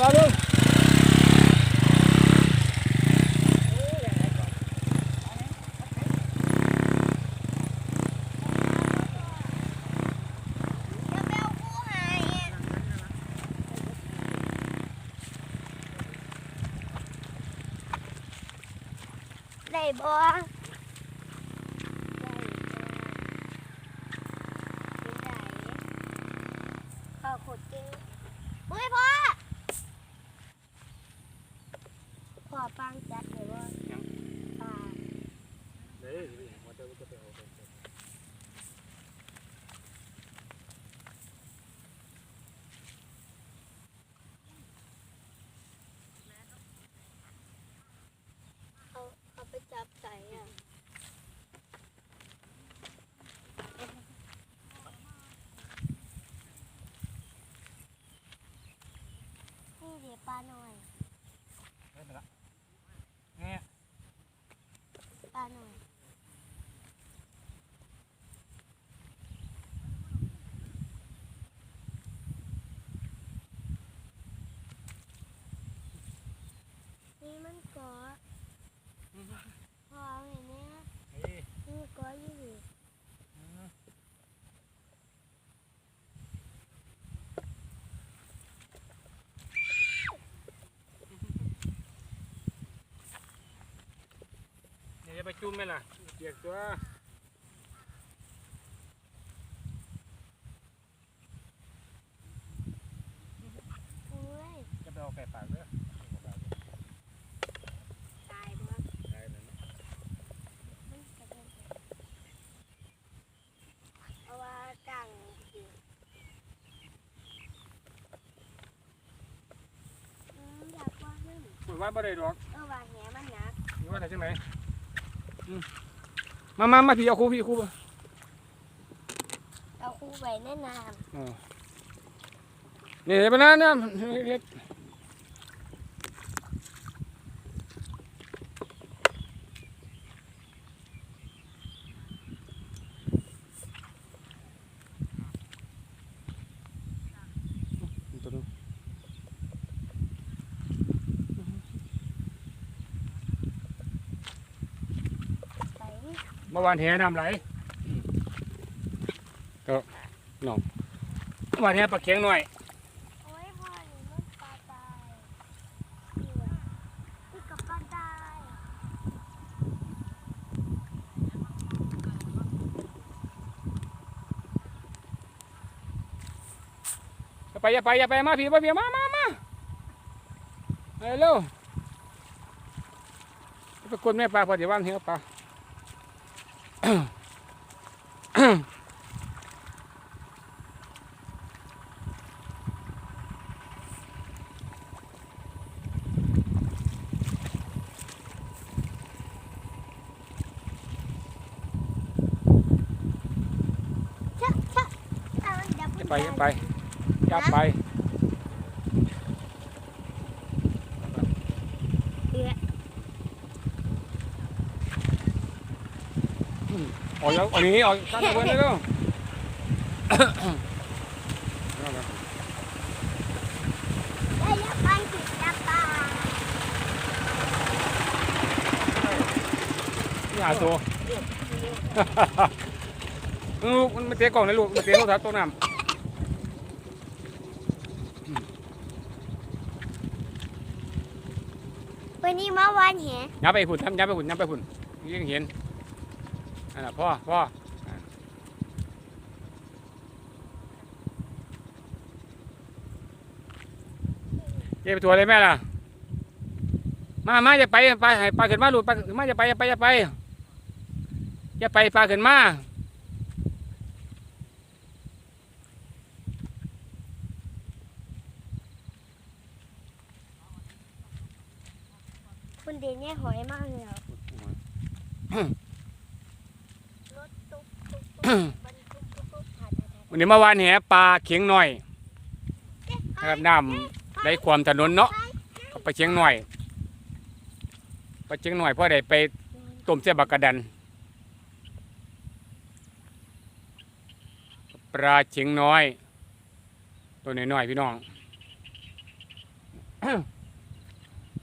มาลุง จะไปเอาคู่หายได้บ่ข้าวขดจริงเฮ้ยพ่อพ่อปังจัดเลยว่าปลา เดี๋ยวมันจะจะไปเอาไป เอาเอา ไปจับใส่อะนี่เดี๋ยวปลาหน่อย ได้ไปละเนี่ย ปลาหน่อยนี่มันเกาะพอเห็นไหม เฮ้ย นี่เกาะอยู่ดิ เนี่ยจะ ไปจุ่มไหมล่ะเปียกตัวโอ้ยจะไปเอาไก่ปากเด้อตายบ่ได้เลยนะมันกระเด็นเอาว่ากังสิอืมอยากว่าขึ้นคุยว่าบ่ได้ดอก เออว่าแหมันหนักนี่ว่าได้จังไหนอื มมามามาพี่เอาคู่พี่คู่มาเอาคู่ไว้แน่นานอ๋อนี่ไปนะเนี่ยเล็ก ตัวนึง ไป เมื่อวานแหน้ำไหลก็น้องเมื่อวานแหปลาเข็งหน่อยโอ้ยพ่อหนูมันปลาตายนี่ว่ะนี่กับปลาตายอย่าไปอย่าไปอย่าไปมาพี่มาพี่มามามาเฮ้ยเร็วไปกดแม่ปลาพอดีว่างเหี้ยปลา ชะชะเอามันเดี๋ยว อย่า ไปอย่าไปอย่าไปเดี๋ยวออกแล้วอันนี้ออกตั้งแต่เว้นเลยเร็วได้ยับไปสิยับปลานี่หาตัวลูกมันมาเตะกล่องเลยลูกมาเตะโทรศัพท์ตัวน้ำ วั นี้มาวันแหยับไปหุ่นทำยับไปหุ่นยับไปหุ่นยังเห็นอ่าพ่อพ่ออ่าเจ็บตัวเลยแม่ล่ะ มามาอย่าไปไปให้ปลาขึ้นมาลูกปลาขึ้นมาอย่าไปอย่าไปอย่าไปอย่าไปปลาขึ้นมา เดนเนี่หอยมากเลยอะรถตุ๊กตุ๊กตุ๊กบรรทุกตุ๊กตุ๊กผ่านผ่านผ่านวันนี้เมื่อวานแหปลาเข็งหน่อยนะครับน้ำได้ความถนนเนาะก็ไปเชียงหน่อย ไปเชียงหน่อยเพราะได้ไปต้มเสียบักกระดัน ปลาเชียงน้อย ตัวน้อยๆพี่น้อง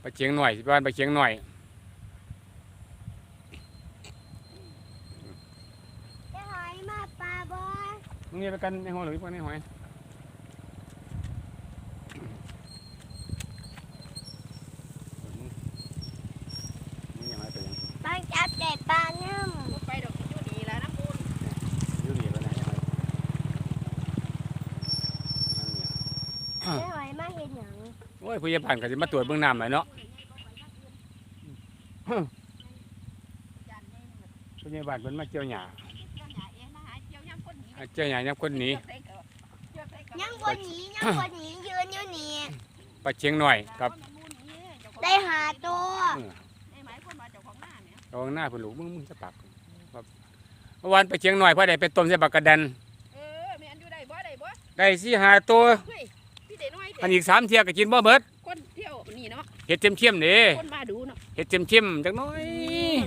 ปลาเชียงหน่อยสิบ้านปลาเชียงหน่อยไปหอยมาปลาบอลมึงนี่ไปกันในห้องหรือไปในหอยมึงยังไงไปยังบางจับแต่ปลาเนื่มไปดอกอยู่ดีแล้วน้ำมูลอยุ่ดีไปไหนยังไงนั่นเนี่ยไปหอยมาเห็นหยัง โอ้ยผู้ใหญ่บ้านก็จะมาตรวจเบื้องน้ำหน่อยเนาะจันเองผู้ใหญ่บ้านเพิ่นมาเจียวหญ้าเจ้าหน้าเองมาหาเจียวย่ำคนหนีอ่าเจียวหญ้ายับคนหนียังบนหนียังบนหนียืนอยู่นี่ปลาเชียงหน่อยกับ ได้หาตัวเออได้หมายคนมาเจ้าของหน้าเนี่ยระวังหน้าเพิ่นลูกมึงมึงจะปากครับเมื่อวานปลาเชียงหน่อยเพ่อได้ไปต้มใส่ปลากระดันเออแม่นอยู่ได้บ่ได้บ่ได้สี่ห้าตัวเฮ้ยพี่เด็น้ อยอันอีกสามเที่ยก็กินบ่เบิดคนเที่ยวนี่เนาะเห็ดเจียมๆเด้คนมาดูเนาะเห็ดเจียมๆจักหน้อย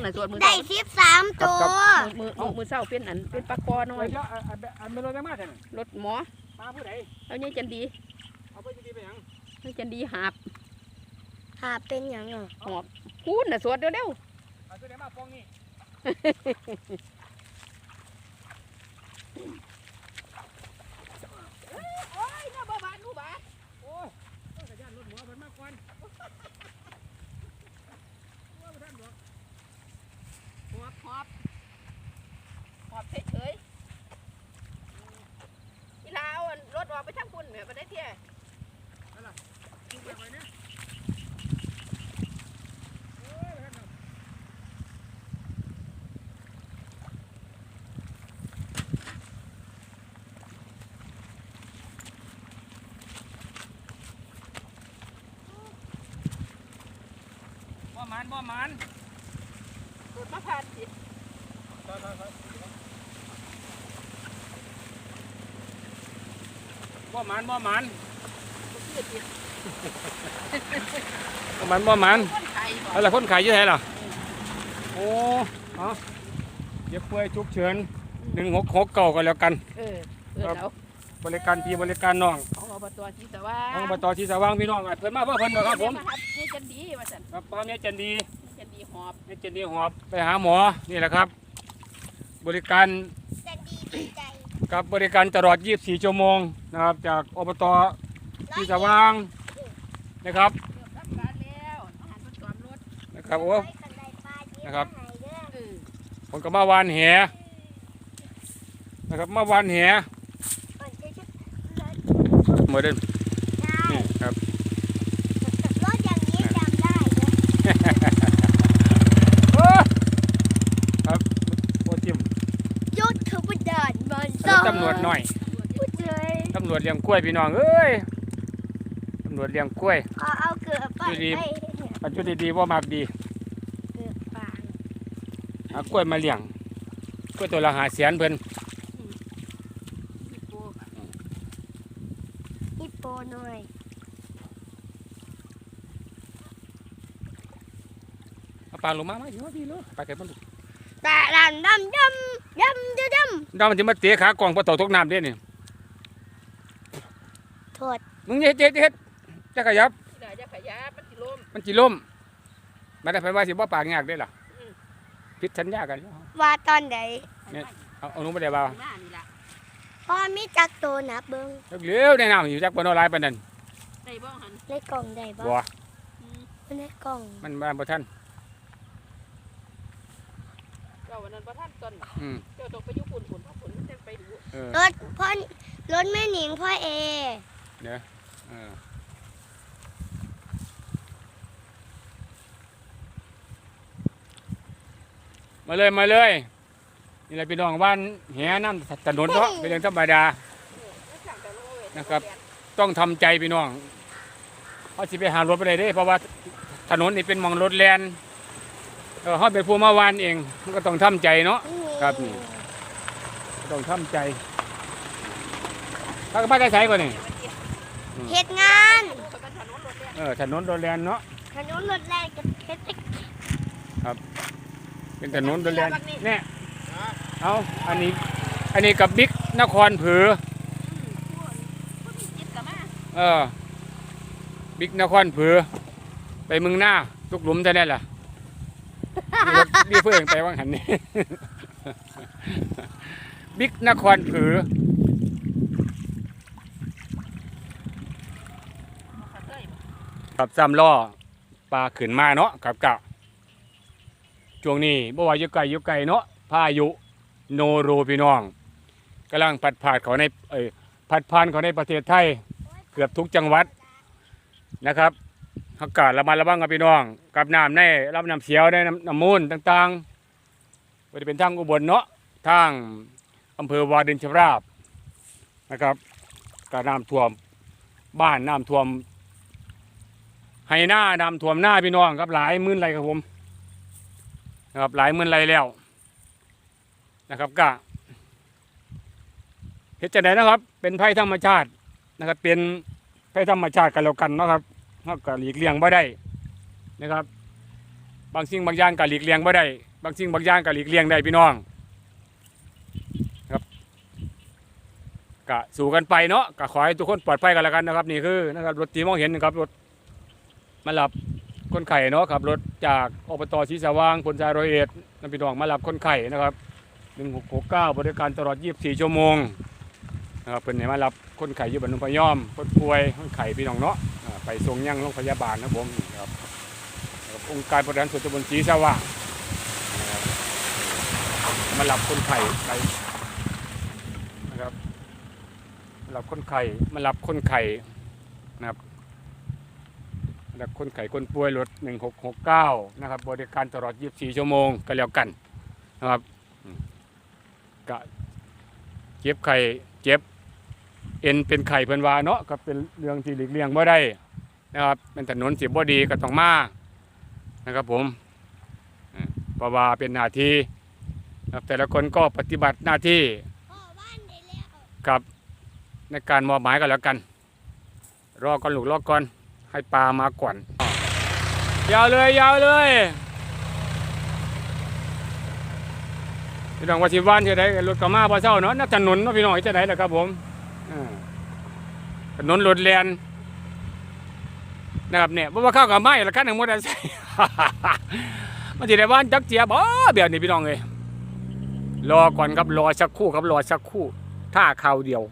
น่ะส่วนมือได้สิบสามตัวมือมือมือเศร้าเป็นอันเป็นปลากอน้อยแล้วอันเป็นรถมาแท้รถหมอมาผู้ใดเอาเนี่ยจันดีเอาไปดีไปหยังเอาจันดีหาบหาเป็นหยังอะหอบพูดน่ะสวดเร็วเอาตัวใดมาปองนี่ ๆโอ้ยน่าบ่บานกูบา โอ้ยต้องกระยานรถหมอเพิ่นมาก่อน หอบหอบหอบเฉยๆอีลาวอันรถออกไปทางคุณแม่ บ่ได้เที่ยบ่มันบ่มันมาผ่านสิ บ่หมันบ่หมันเพื่อสิบ่หมันบ่หมันคนไทยบ่เอาล่ะคนขายอยู่ไหนล่ะโอ้เอาเดี๋ยวป่วยฉุกเฉิน166เก่าก็แล้วกัน เออเออแล้วบริการพี่บริการน้องของอบตที่สว่างของอบตที่สว่างพี่น้องอะเพิ่นมาเพื่อเพิ่นบ่ครับผมเนี่ยาหัดนี่จันดีว่าซั่นครับป้าแม่จันดีจันดีหอบแม่จันดีหอบไปหาหมอนี่แหละครับ บริการจะดีดีใจ กับบริการตลอด 24 ชั่วโมงนะครับ จากอบตที่สว่างนะครับเกือบทำการแล้วอาหารเพิ่นจอมรถนะครับโอ้ไว้กันได้ปลาเยอะนะครับหายเด้อเออผมก็มาวานแหนะครับมาวานแหก่อนจะชุดรถหมดเดินได้นี่ครับ รถอย่างนี้จำได้เด้อ โอ้ครับโอ้จิ้ม ยุทธบุดานมัน อันนี้ ตำรวจหน่อยพูดเลยตำรวจเลี้ยงกล้วยพี่น้องเอ้ยตำรวจเลี้ยงกล้วย ขอเอาเกลือไปดูดีไปปัจจุบันดีๆว่ามากดีเกลือปางเอากล้วยมาเลี้ยงกล้วยตัวละหาแสนเพิ่นพี่ปูฮิปโปหน่อยเอาปลาลงมามาอยู่ว่าพี่ลูกไปไกลมันลูก แต่ดันดำดำดำดำดดาวมันจะมาเตะขากล่องปลาเต่าตกน้ำเด้นี่ำโทษมึงอย่าเฮ็ดอย่าเฮ็ดจะขยับที่ได้จะขยับมันสิลมมันจิล่มมาได้ไปว่าสิบ่ปากยากได้ล่ะอืม พิษสัญญากันว่าตอนใดเอาเอาลงไปได้บ่าวหน้านี่ล่ะพ่อมีจักโตนะเบิ้งเร็วๆในน้ำอยู่จักบ่นอหลายปานนั้นได้บ่หันในกล่องได้บ่บ่อืมในกล่องมันมาบ่ทันเจ้าวันนั้นบ่ทันตอนอืมเจ้าต้องไปอยู่ปุ่นปุ่นเพราะปุ่นมันจะไปดูเออรถพ่อรถแม่หนิงพ่อเอ เด้อเออมาเลยมาเลย นี่แหละพี่น้องบ้านแหน้ำถนนเนาะเป็นเรื่องธรรมดานะครับ ต้องทำใจพี่น้องเขาสิไปหารถไปได้เด้ เพราะว่าถนนนี่เป็นหมองรถแลน เออเขาเป็นผู้มาวานเองมันก็ต้องทำใจเนาะครับนี่ก็ต้องทำใจถ้าก็ไปได้ใช้ก่อนนี่เฮ็ดงานเออถนนรถแลนเนาะถนนรถแรกกับเฮ็ดเป็นถนนรถแลนเนี่ยเอาอันนี้อันนี้กับบิ๊กนครผือเออบิ๊กนครผือ ไปเมึงหน้าทุกหลุมจะได้ล่ะมี รถรีเพื่อนไปว่างหันนี่บิ๊กนครผือขัดเลยบ่กับซ้ำล้อปลาขึ้นมาเนาะกับกะช่วงนี้บ่ว่ายู่ไกลอยู่ไกลเนาะพายุโนโรพี่น้องกำลังพัดผ่านเขาในเอ้ยพัดผ่านเขาในประเทศไทย เกือบทุกจังหวัดนะครับ อากาศระมัดระวังกับพี่น้อง กับน้ำในรับน้ำเสียวในน้ำน้ำมูลต่างๆว่าจะเป็นทางอุบลเนาะทางอำเภอวาดินชำราบนะครับกับน้ำท่วมบ้านน้ำท่วมให้หน้าดำท่วมหน้าพี่น้องครับหลายมื่นไรครับผมนะครับหลายมื่นไรแล้วนะครับก็เฮ็ดจะไหนนะครับ เป็นภัยธรรมชาตินะครับ เป็นภัยธรรมชาติกันแล้วกันเนาะครับ เราก็หลีกเลี่ยงบ่ได้นะครับ บางสิ่งบางอย่างก็หลีกเลี่ยงบ่ได้บางสิ่งบางอย่างก็หลีกเลี่ยงได้พี่น้องครับก็สู่กันไปเนาะก็ขอให้ทุกคนปลอดภัยกันแล้วกันนะครับ นี่คือนะครับรถที่มองเห็นนะครับรถมารับคนไข้เนาะขับรถจากอบตศรีสว่างพลชายรอยเอ็ดนำพี่น้องมารับคนไข้นะครับ1669 บริการตลอด 24 ชั่วโมงนะครับเป็นไหนมารับคนไข้อยู่บรรนุพยอมคนป่วยคนไข้พี่น้องเนาะ ไปส่งยังโรงพยาบาลนะผมครับองค์การบริหารส่วนตำบลศรีสว่างนะครับมารับคนไข้ไปนะครับมารับคนไข้มารับคนไข้นะครับและคนไข้คนป่วยรถ1669นะครับ บริการตลอด 24 ชั่วโมงก็แล้วกันนะครับก็เจ็บไข้เจ็บเอ็นเป็นไข้เพิ่นวาเนาะก็เป็นเรื่องที่หลีกเลี่ยงบ่ได้ นะครับเป็นถนนสิบ่ดีก็ต้องมานะครับผมอ่าเพราะว่าเป็นหน้าที่ครับแต่ละคนก็ปฏิบัติหน้าที่พ่อบ้านได้แล้วกับในการมอบหมายกันแล้วกัน รอก่อนหลูกรอก่อนให้ปลามาก่อน ยาวเลยยาวเลยพี่น้องว่าสิว่านจะได้รถกระมาพอเช้าเนาะนับถนนเนาะพี่น้องจะได้แหละครับผมถนนรถแลน นะครับเนี่ยบ่ว่าเข้ากับไม้ละกันหนึ่งมอเตอร์ไซค์ มันจะได้านจักเจียบอ๋อแบบนี้พี่น้องเลยรอก่อนครับรอสักครู่ครับรอสักครู่ท่าข่าวเดียว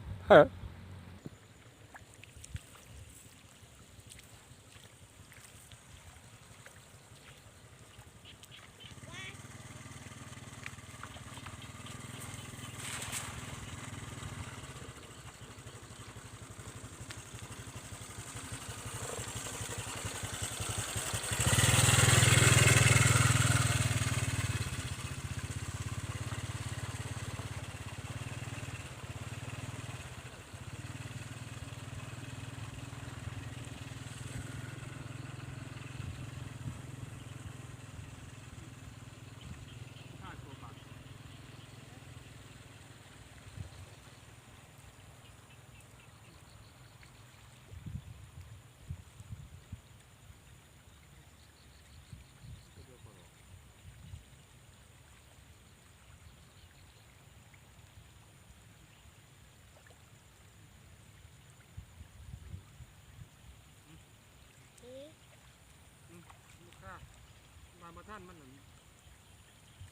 มามท่านมัน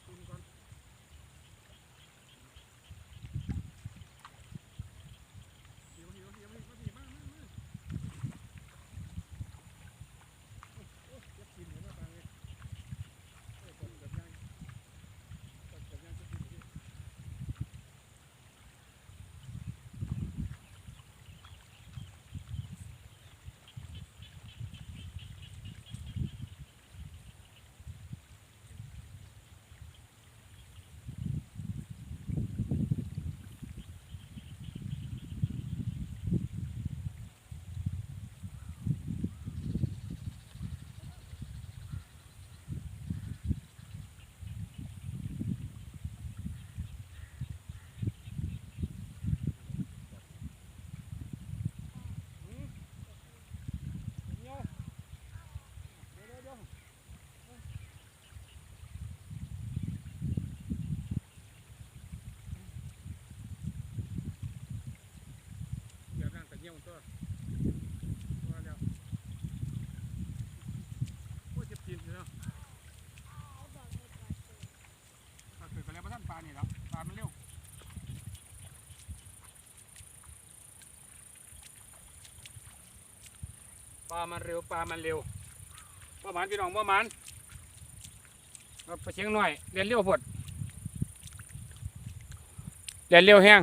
คุณก่อนเดี๋ยวเดี๋ยวเดี๋ยวเดี๋ยวเดี๋ยวมามามาโอ้โอ้ยักษ์กินเหมือนว่าตายเลยโอ้คนแบบยังคนแบบยังจะกินอยู่ดิ เป ลามันเร็วปลามันเร็วว่ามันพี่น้องว่ามันเราไปเชียงหน่อยเรียนเร็วพดเรียนเร็วแห้ง